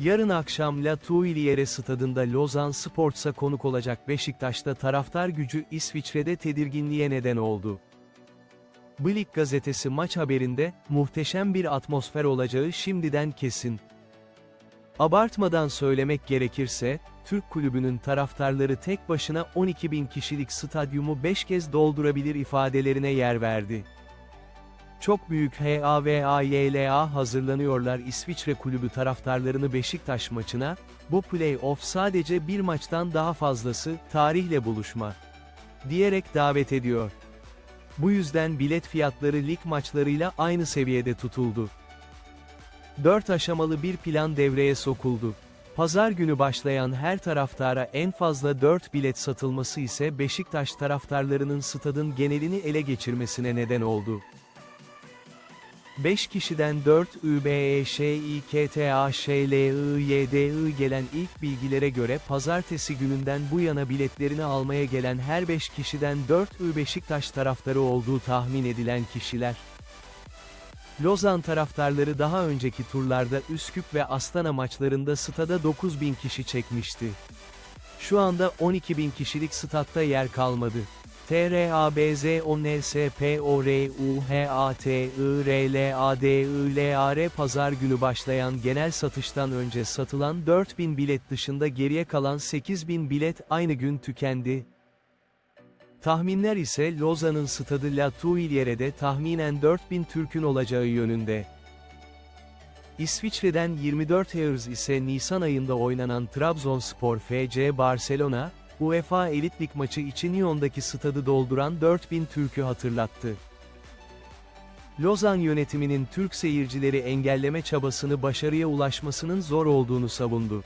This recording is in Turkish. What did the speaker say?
Yarın akşam La Tuileries stadında Lozan Sports'a konuk olacak Beşiktaş'ta taraftar gücü İsviçre'de tedirginliğe neden oldu. Blick gazetesi maç haberinde, muhteşem bir atmosfer olacağı şimdiden kesin. Abartmadan söylemek gerekirse, Türk kulübünün taraftarları tek başına 12 bin kişilik stadyumu 5 kez doldurabilir ifadelerine yer verdi. Çok büyük HAVAYLA hazırlanıyorlar İsviçre kulübü taraftarlarını Beşiktaş maçına, bu play-off sadece bir maçtan daha fazlası, tarihle buluşma. Diyerek davet ediyor. Bu yüzden bilet fiyatları lig maçlarıyla aynı seviyede tutuldu. 4 aşamalı bir plan devreye sokuldu. Pazar günü başlayan her taraftara en fazla 4 bilet satılması ise Beşiktaş taraftarlarının stadın genelini ele geçirmesine neden oldu. 5 kişiden 4 ÜBEŞİKTAŞLIYDI gelen ilk bilgilere göre pazartesi gününden bu yana biletlerini almaya gelen her 5 kişiden 4 ÜBEŞiktaş Beşiktaş taraftarı olduğu tahmin edilen kişiler. Lozan taraftarları daha önceki turlarda Üsküp ve Astana maçlarında stada 9000 kişi çekmişti. Şu anda 12.000 kişilik statta yer kalmadı. TRABZ ONSPORUHATIRLADILAR pazar günü başlayan genel satıştan önce satılan 4000 bilet dışında geriye kalan 8000 bilet aynı gün tükendi. Tahminler ise Lozan'ın stadı La Tuilieres'de tahminen 4000 Türk'ün olacağı yönünde. İsviçre'den 24 Eylül ise Nisan ayında oynanan Trabzonspor FC Barcelona, UEFA Elit Lig maçı için Lyon'daki stadı dolduran 4000 Türk'ü hatırlattı. Lozan yönetiminin Türk seyircileri engelleme çabasını başarıya ulaşmasının zor olduğunu savundu.